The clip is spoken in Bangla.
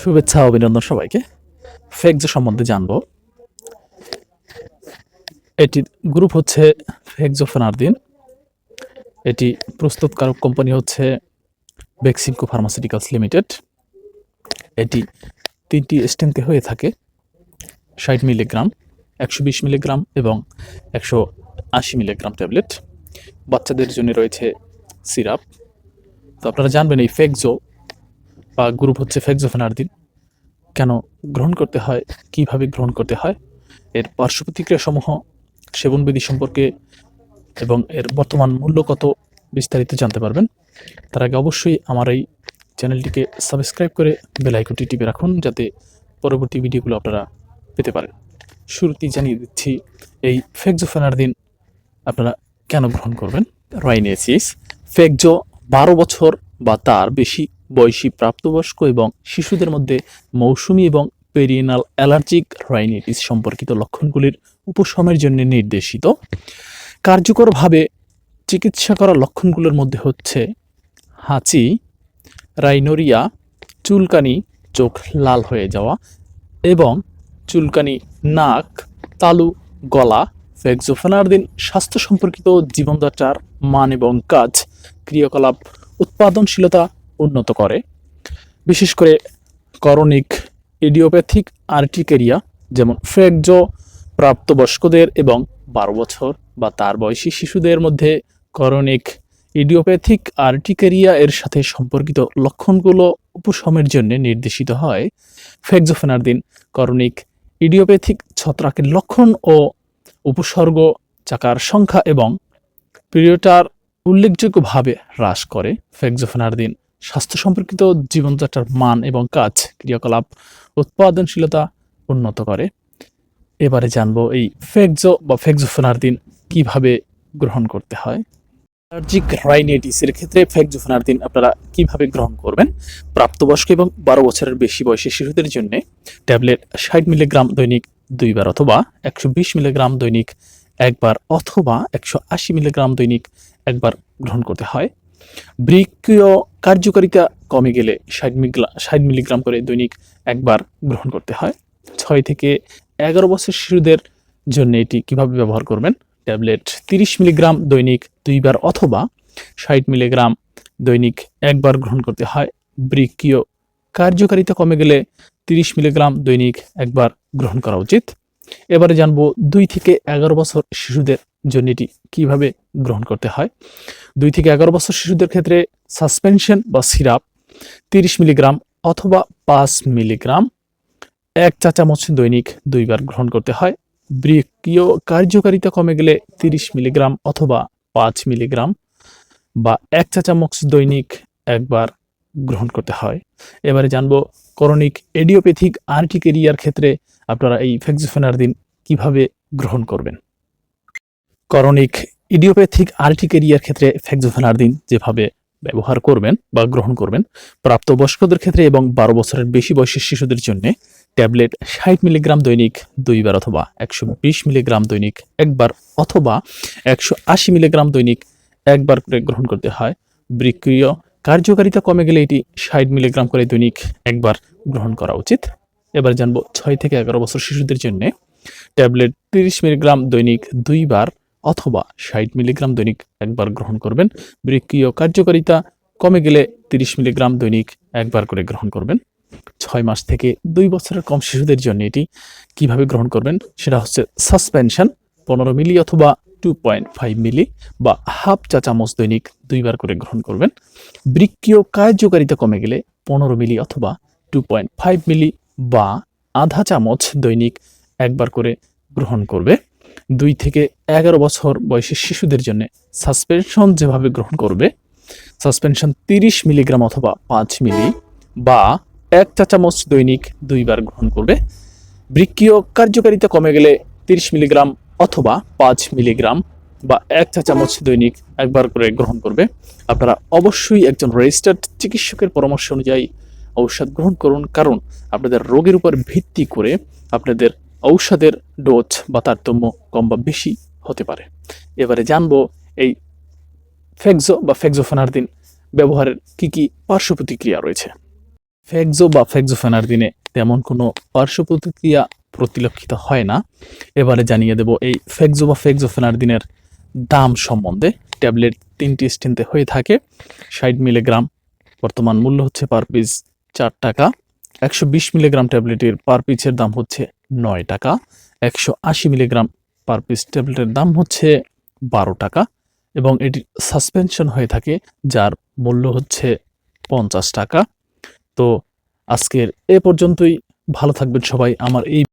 শুভেচ্ছা, অভিনন্দন সবাইকে। ফেকজো সম্বন্ধে জানব। এটি গ্রুপ হচ্ছে ফেক ফেকজো ফেনারদিন এটি প্রস্তুতকারক কোম্পানি হচ্ছে বেক্সিমকো ফার্মাসিউটিক্যালস লিমিটেড এটি তিনটি স্ট্রেন্থে হয়ে থাকে ষাট মিলিগ্রাম, একশো বিশ মিলিগ্রাম এবং একশো আশি মিলিগ্রাম ট্যাবলেট। বাচ্চাদের জন্য রয়েছে সিরাপ। তো আপনারা জানবেন এই ফেকজো বা গ্রুপ হচ্ছে ফেক্সোফেনারদিন কেন গ্রহণ করতে হয়? কীভাবে গ্রহণ করতে হয়? এর পার্শ্ব প্রতিক্রিয়াসমূহ সেবনবিধি সম্পর্কে এবং এর বর্তমান মূল্য কত বিস্তারিত জানতে পারবেন। তার আগে অবশ্যই আমার এই চ্যানেলটিকে সাবস্ক্রাইব করে বেল আইকনটি টিপে রাখুন, যাতে পরবর্তী ভিডিওগুলো আপনারা পেতে পারেন। শুরুতেই জানিয়ে দিচ্ছি, এই ফেক্সোফেনারদিন আপনারা কেন গ্রহণ করবেন? রাইনেসিস ফেকজো বারো বছর বা তার বেশি বয়সী প্রাপ্তবয়স্ক এবং শিশুদের মধ্যে মৌসুমি এবং পেরিয়েনাল অ্যালার্জিক রাইনাইটিস সম্পর্কিত লক্ষণগুলির উপশমের জন্য নির্দেশিত। কার্যকরভাবে চিকিৎসা করা লক্ষণগুলোর মধ্যে হচ্ছে হাঁচি, রাইনোরিয়া, চুলকানি, চোখ লাল হয়ে যাওয়া এবং চুলকানি, নাক, তালু, গলা ফেক্সোফেনারদিন স্বাস্থ্য সম্পর্কিত জীবনযাত্রার মান এবং কাজ, ক্রিয়াকলাপ, উৎপাদনশীলতা উন্নত করে। বিশেষ করে করণিক ইডিওপ্যাথিক আর্টিকেরিয়া, যেমন ফ্রেকজো প্রাপ্তবয়স্কদের এবং বারো বছর বা তার বয়সী শিশুদের মধ্যে করণিক ইডিওপ্যাথিক আর্টিকেরিয়া এর সাথে সম্পর্কিত লক্ষণগুলো উপশমের জন্য নির্দেশিত হয়। ফেক্সোফেনারদিন করণিক ইডিওপ্যাথিক ছত্রাকের লক্ষণ ও উপসর্গ চাকার সংখ্যা এবং পিরিয়ডার উল্লেখযোগ্যভাবে হ্রাস করে। ফেক্সোফেনারদিন স্বাস্থ্য সম্পর্কিত জীবনযাত্রার মান এবং কাজ, ক্রিয়াকলাপ, উৎপাদনশীলতা উন্নত করে। এবারে জানব এই ফেক্সো বা ফেক্সোফেনারদিন কীভাবে গ্রহণ করতে হয়। অ্যালার্জিক রাইনাইটিসের ক্ষেত্রে ফেক্সোফেনারদিন আপনারা কীভাবে গ্রহণ করবেন? প্রাপ্তবয়স্ক এবং বারো বছরের বেশি বয়সী শিশুদের জন্য ট্যাবলেট ষাট মিলিগ্রাম দৈনিক দুইবার অথবা একশো বিশ মিলিগ্রাম দৈনিক একবার অথবা একশো আশি মিলিগ্রাম দৈনিক একবার গ্রহণ করতে হয়। বৃক্ষীয় কার্যকারিতা কমে গেলে ষাট মিগ্লা, ষাট মিলিগ্রাম করে দৈনিক একবার গ্রহণ করতে হয়। ছয় থেকে এগারো বছর শিশুদের জন্য এটি কীভাবে ব্যবহার করবেন? ট্যাবলেট তিরিশ মিলিগ্রাম দৈনিক দুইবার অথবা ষাট মিলিগ্রাম দৈনিক একবার গ্রহণ করতে হয়। বৃক্ষীয় কার্যকারিতা কমে গেলে তিরিশ মিলিগ্রাম দৈনিক একবার গ্রহণ করা উচিত। এবারে জানব দুই থেকে এগারো বছর শিশুদের জন্য এটি কীভাবে গ্রহণ করতে হয়? দুই থেকে এগারো বছর শিশুদের ক্ষেত্রে সাসপেনশন বা সিরাপ তিরিশ মিলিগ্রাম অথবা পাঁচ মিলিগ্রাম, এক চা চামচ দৈনিক দুইবার গ্রহণ করতে হয়। বৃক্ষীয় কার্যকারিতা কমে গেলে তিরিশ মিলিগ্রাম অথবা পাঁচ মিলিগ্রাম বা এক চা চামচ দৈনিক একবার গ্রহণ করতে হয়। এবারে জানব করণিক এডিওপ্যাথিক আর্টিকেরিয়ার ক্ষেত্রে আপনারা এই ফেক্সোফেনারদিন কীভাবে গ্রহণ করবেন। করণিক ইডিওপ্যাথিক আর্টিকেরিয়ার ক্ষেত্রে ফেক্সোফেনারদিন যেভাবে ব্যবহার করবেন বা গ্রহণ করবেন, প্রাপ্তবয়স্কদের ক্ষেত্রে এবং বারো বছরের বেশি বয়সের শিশুদের জন্য ট্যাবলেট ষাট মিলিগ্রাম দৈনিক দুইবার অথবা একশো বিশ মিলিগ্রাম দৈনিক একবার অথবা একশো আশি মিলিগ্রাম দৈনিক একবার করে গ্রহণ করতে হয়। বৃক্রিয় কার্যকারিতা কমে গেলে এটি ষাট মিলিগ্রাম করে দৈনিক একবার গ্রহণ করা উচিত। এবার জানব ছয় থেকে এগারো বছর শিশুদের জন্য ট্যাবলেট তিরিশ মিলিগ্রাম দৈনিক দুইবার অথবা ষাট মিলিগ্রাম দৈনিক একবার গ্রহণ করবেন। বৃক্ষীয় কার্যকারিতা কমে গেলে তিরিশ মিলিগ্রাম দৈনিক একবার করে গ্রহণ করবেন। ছয় মাস থেকে দুই বছরের কম শিশুদের জন্য এটি কীভাবে গ্রহণ করবেন সেটা হচ্ছে সাসপেনশন, পনেরো মিলি অথবা টু পয়েন্ট ফাইভ মিলি বা হাফ চা চামচ দৈনিক দুইবার করে গ্রহণ করবেন। বৃক্ষীয় কার্যকারিতা কমে গেলে পনেরো মিলি অথবা টু পয়েন্ট ফাইভ মিলি বা আধা চামচ দৈনিক একবার করে গ্রহণ করবে। দুই থেকে এগারো বছর বয়সী শিশুদের জন্য সাসপেনশন যেভাবে গ্রহণ করবে, সাসপেনশন তিরিশ মিলিগ্রাম অথবা পাঁচ মিলি বা এক চা চামচ দৈনিক দুইবার গ্রহণ করবে। বৃক্ষীয় কার্যকারিতা কমে গেলে তিরিশ মিলিগ্রাম অথবা পাঁচ মিলিগ্রাম বা এক চা চামচ দৈনিক একবার করে গ্রহণ করবে। আপনারা অবশ্যই একজন রেজিস্টার্ড চিকিৎসকের পরামর্শ অনুযায়ী ঔষধ গ্রহণ করুন, কারণ আপনাদের রোগের উপর ভিত্তি করে আপনাদের ঔষধের ডোজ বা তারতম্য কম বা বেশি হতে পারে। এবারে জানব এই ফেক্সো বা ফেক্সোফেনারদিন ব্যবহারের কি কি পার্শ্ব প্রতিক্রিয়া রয়েছে? ফেক্সো বা ফেক্সোফেনার দিনে তেমন কোনো পার্শ্ব প্রতিক্রিয়া প্রতিলক্ষিত হয় না। এবারে জানিয়ে দেব এই ফেক্সো বা ফেক্সোফেনার দিনের দাম সম্বন্ধে। ট্যাবলেট তিনটি স্টেন্তে হয়ে থাকে। ষাট মিলিগ্রাম। বর্তমান মূল্য হচ্ছে পার পিস চার টাকা। একশো বিশ মিলিগ্রাম ট্যাবলেটের পার পিসের দাম হচ্ছে নয় টাকা, একশো আশি মিলিগ্রাম পার পিস ট্যাবলেটের দাম হচ্ছে বারো টাকা এবং এটি সাসপেনশন হয়ে থাকে, যার মূল্য হচ্ছে পঞ্চাশ টাকা। তো আজকের এ পর্যন্তই, ভালো থাকবেন সবাই। আমার এই